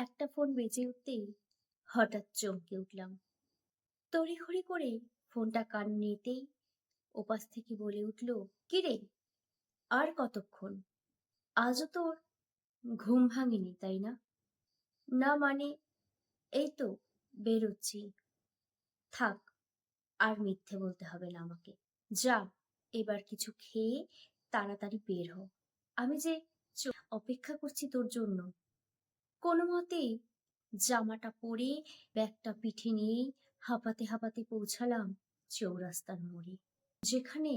একটা ফোন বেজে উঠতেই হঠাৎ চমকে উঠলাম। তড়িঘড়ি করে ফোনটা কান নিতেই ওপাশ থেকে বলে উঠল কিরে আর কতক্ষণ? আজও তোর ঘুম ভাঙেনি, তাই না? না মানে এই তো, বেরোচ্ছি। থাক, আর মিথ্যে বলতে হবে না আমাকে। যা, এবার কিছু খেয়ে তাড়াতাড়ি বের হ। আমি যে অপেক্ষা করছি তোর জন্য কোনো মতেই জামাটা পরে ব্যাগটা পিঠে নিয়েই হাঁপাতে হাঁপাতে পৌঁছালাম চৌরাস্তার মোড়ে, যেখানে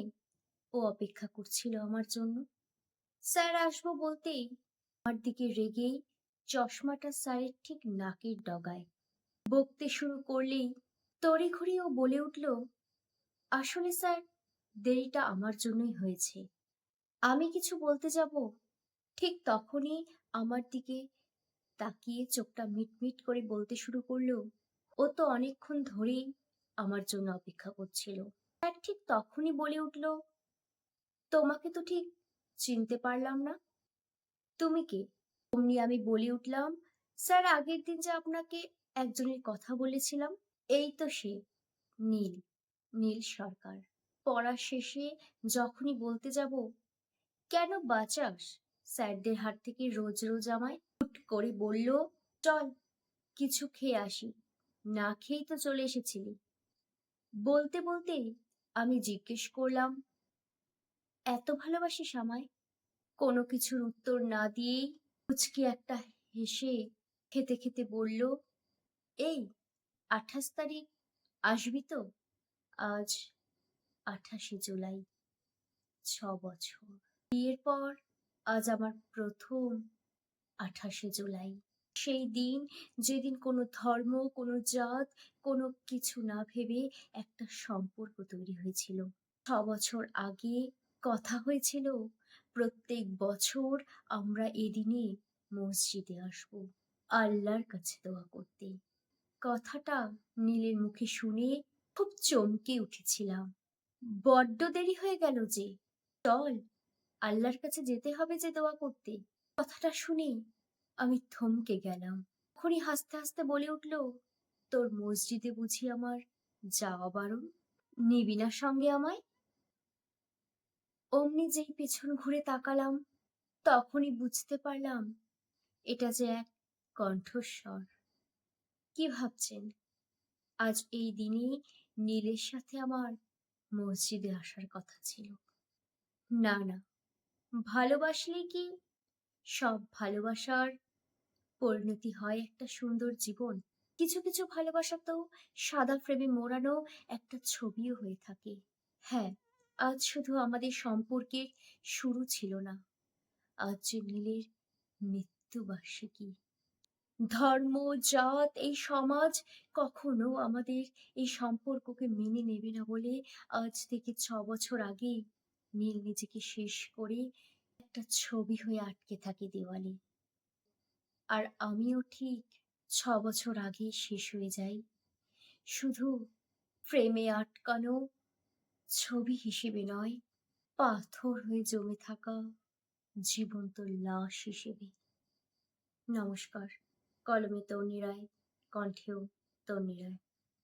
ও অপেক্ষা করছিল আমার জন্য। স্যার আসব বলতেই আমার দিকে রেগেই চশমাটা স্যারের ঠিক নাকের ডগায় বকতে শুরু করলেই তড়িঘড়ি ও বলে উঠল, আসলে স্যার, দেরিটা আমার জন্যই হয়েছে। আমি কিছু বলতে যাব? ঠিক তখনই আমার দিকে তাকিয়ে চোখটা মিটমিট করে বলতে শুরু করল, ও তো অনেকক্ষণ ধরেই আমার জন্য অপেক্ষা করছিল। স্যার ঠিক তখনই বলে উঠল, তোমাকে তো ঠিক চিনতে পারলাম না। তুমি কে? অমনি আমি বলে উঠলাম, স্যার, আগের দিন যে আপনাকে একজনের কথা বলেছিলাম, এই তো সে, নীল নীল সরকার। পড়া শেষে যখনই বলতে যাব, কেন বাঁচাস? স্যারদের হাত থেকে রোজ রোজ আমায় হুট করে বলল, চল, কিছু খেয়ে আসি। না খেয়েই তো চলে এসেছিলি। বলতে বলতেই আমি জিজ্ঞেস করলাম, এত ভালোবাসিস আমায়? কোনো কিছুর উত্তর না দিয়েই মুচকি একটা হেসে খেতে খেতে বলল, এই, আঠাশ তারিখ আসবি তো? আজ আঠাশে জুলাই, ছ বছর। বিয়ের পর আজ আমার প্রথম আঠাশে জুলাই। সেই দিন, যেদিন কোনো ধর্ম, কোনো জাত, কোনো কিছু না ভেবে একটা সম্পর্ক তৈরি হয়েছিল। ছ বছর আগে কথা হয়েছিল, প্রত্যেক বছর আমরা এদিনে মসজিদে আসব আল্লাহর কাছে দোয়া করতে। কথাটা নীলের মুখে শুনে খুব চমকে উঠেছিলাম। বড্ড দেরি হয়ে গেল যে, চল আল্লাহর কাছে যেতে হবে যে দোয়া করতে। কথাটা শুনে আমি থমকে গেলাম। তখনই হাসতে হাসতে বলে উঠল, তোর মসজিদে বুঝি আমার যাওয়া বারণ? নিবি না সঙ্গে আমায়? অমনি যেই পেছন ঘুরে তাকালাম, তখনই বুঝতে পারলাম এটা যে এক কণ্ঠস্বর। কি ভাবছেন? আজ এই দিনে নীলের সাথে আমার মসজিদে আসার কথা ছিল। না না ভালোবাসলে কি? সব ভালোবাসার পরিণতি হয় একটা সুন্দর জীবন। কিছু কিছু ভালোবাসা তো সাদা ফ্রেমে মোড়ানো একটা ছবিও হয়ে থাকে। হ্যাঁ আজ শুধু আমাদের সম্পর্কের শুরু ছিল না। আজ যে নীলের মৃত্যুবার্ষিকী ধর্ম, জাত, এই সমাজ কখনো আমাদের এই সম্পর্ককে মেনে নেবে না বলে আজ থেকে ছ বছর আগে নীল নিজেকে শেষ করে একটা ছবি হয়ে আটকে থাকে দেওয়ালে। আর আমিও ঠিক ছ বছর আগে শেষ হয়ে যাই। শুধু ফ্রেমে আটকানো ছবি হিসেবে নয়, পাথর হয়ে জমে থাকা জীবন্ত লাশ হিসেবে। নমস্কার, কলমে তন্নি রায়, কণ্ঠেও তন্নি রায়।